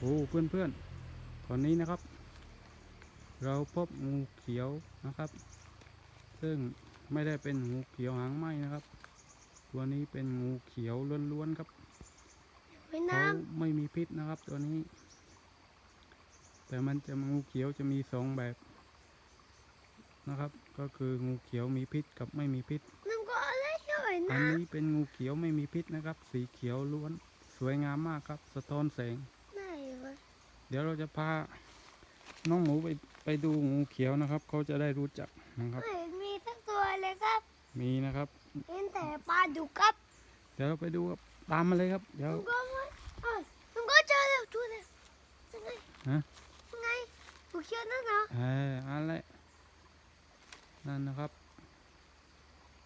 โอ้เพื่อนเพื่อนๆตอนนี้นะครับ เราพบงูเขียวนะครับ ซึ่งไม่ได้เป็นงูเขียวหางไหมนะครับ ตัวนี้เป็นงูเขียวล้วนๆครับไว้เขาน้ไม่มีพิษนะครับ ตัวนี้ แต่มันจะงูเขียวจะมีสองแบบนะครับ ก็คืองูเขียวมีพิษกับไม่มีพิษำน้ำก็อะไรช่วยอันน้นี้เป็นงูเขียวไม่มีพิษนะครับ สีเขียวล้วน สวยงามมากครับ สะท้อนแสงำไหนวะ เดี๋ยวเราจะพาน้องหมูไปไปดูงูเขียวนะครับเขาจะได้รู้จักนะครับ ไม่เห็นมีสักตัวเลยครับมีนะครับ เห็นแต่ปลาดุกครับ เดี๋ยวเราไปดูครับตามมาเลยครับ เดี๋ยวน้ำก็ไม่เอ้ยน้ำก็เจอแล้วตัวแล้วยังไงฮะยังไงผูเขียวนั่นเหรอเอออะไรนั่นนะครับ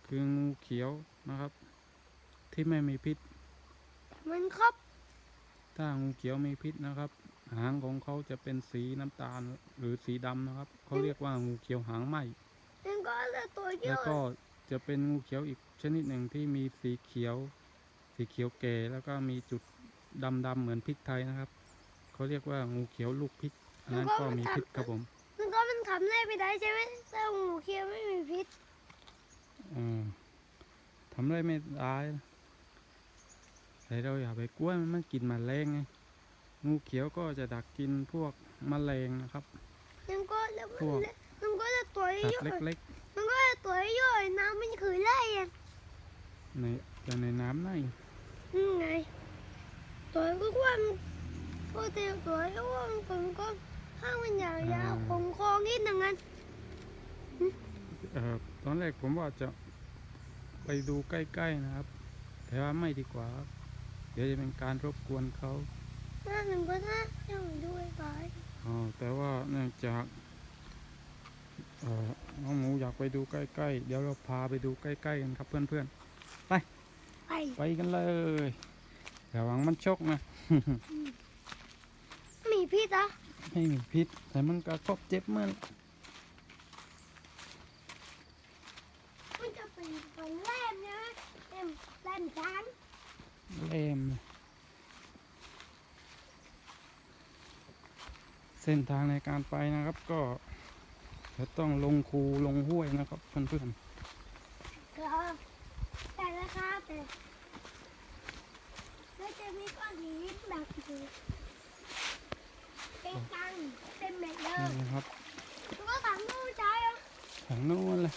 คืองูเขียวนะครับ ที่ไม่มีพิษมันครับ ถ้างูเขียวมีพิษนะครับ หางของเขาจะเป็นสีน้ำตาลหรือสีดำนะครับ เขาเรียกว่างูเขียวหางไหมน้ำก็เลยตัวเยแล้วอะก็จะเป็นงูเขียวอีกชนิดหนึ่งที่มีสีเขียว สีเขียวแก่แล้วก็มีจุดดำๆเหมือนพริกไทยนะครับ เขาเรียกว่างูเขียวลูกพริกอันนั้นก็มีพิษครับผมน้ำก็มันทำได้ไม่ได้ใช่ไหมแต่หมูเขียวไม่มีพิษเออทำอะไรไม่ได้แต่เราอย่าไปกลัวมันมันกินแมลงไง งูเขียวก็จะดักกินพวกแมลงนะครับน้ำก็แล้วพวกน้ำก็จะตัวสัตเยว์อะเล็กน้ำก็จะตัวเยอะน้ำมันคือไล่อะๆ ในแต่ในน้ำในนี่ไงตัวก็กว้างปกติตัวก็กว้างผมก็ข้างมันยาวๆคงคอนิดนึงงั้นเอ่อตอนแรกผมว่าจะไปดูใกล้ๆนะครับ แต่ว่าไม่ดีกว่าครับเดี๋ยวจะเป็นการรบกวนเขา หน้าหนึ่งก็น่ายังด้วยไปอ๋อแต่ว่าเนื่องจากเอ่อน้องหมูอยากไปดูใกล้ๆ เดี๋ยวเราพาไปดูใกล้ๆกันครับเพื่อนไปๆไปกันเลยระวังมันชกนะ มีพิษเหรอไม่มีพิษ แต่มันกระทบเจ็บเมื่อมันจะเป็นคนแรมใช่ไหมแรมแรมจานแหลม เส้นทางในการไปนะครับ ก็จะต้องลงคูลงห้วยนะครับเพื่อนเออแต่ละคาแต่แล้วจะมีก้อนหินแบบนี้ตังเป็นเม็ดเล ๆ ย นี่นะครับ แล้วก็ถังตู้ใจอะ ทางโน้นเลย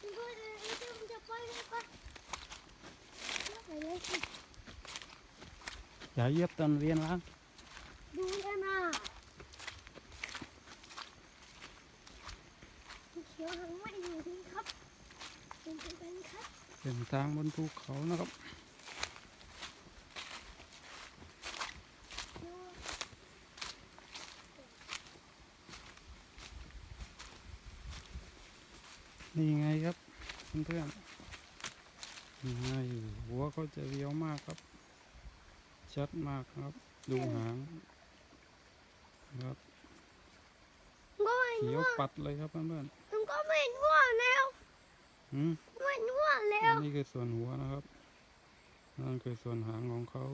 มันก็จะมันจะไปเลยก็ไปเลยสิ อย่าเหยียบตอนเรียนล้างดูกันนะเขียวหังไม่อยู่ดีครับเป็นไปเป็นครับเส้นทางบนภูเขานะครับนี่ไงครับเพื่อนๆนี่ไงหัวเขาจะเรียวมากครับ ชัดมากครับ ดูหางครับก็ไม่เขียวง่วงปัดเลยครับเพื่อนมันก็ไม่ง่วงแล้วๆอืมไม่ง่วงแล้อัวนนี้คือส่วนหัวนะครับ นั่นคือส่วนหางของเขา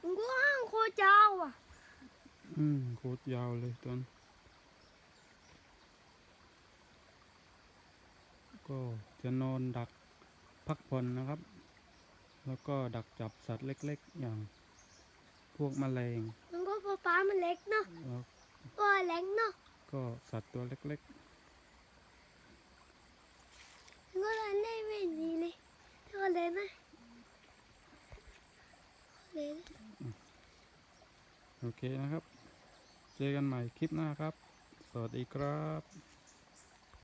มันก็ห้างโคเจ้าอะ อืมโคตรยาวเลยตอนก็จะนอนดักพักผ่อนนะครับ แล้วก็ดักจับสัตว์เล็กๆ อย่าง พวกแมลง มันก็ปลาปลามันเล็กเนาะแล้วตัวเล็กเนาะก็สัตว์ตัวเล็กมันก็เลยเล่นไม่ดีเลยตัวเล็กไหมเล็กๆ โอเคนะครับ เจอกันใหม่คลิปหน้าครับ สวัสดีครับ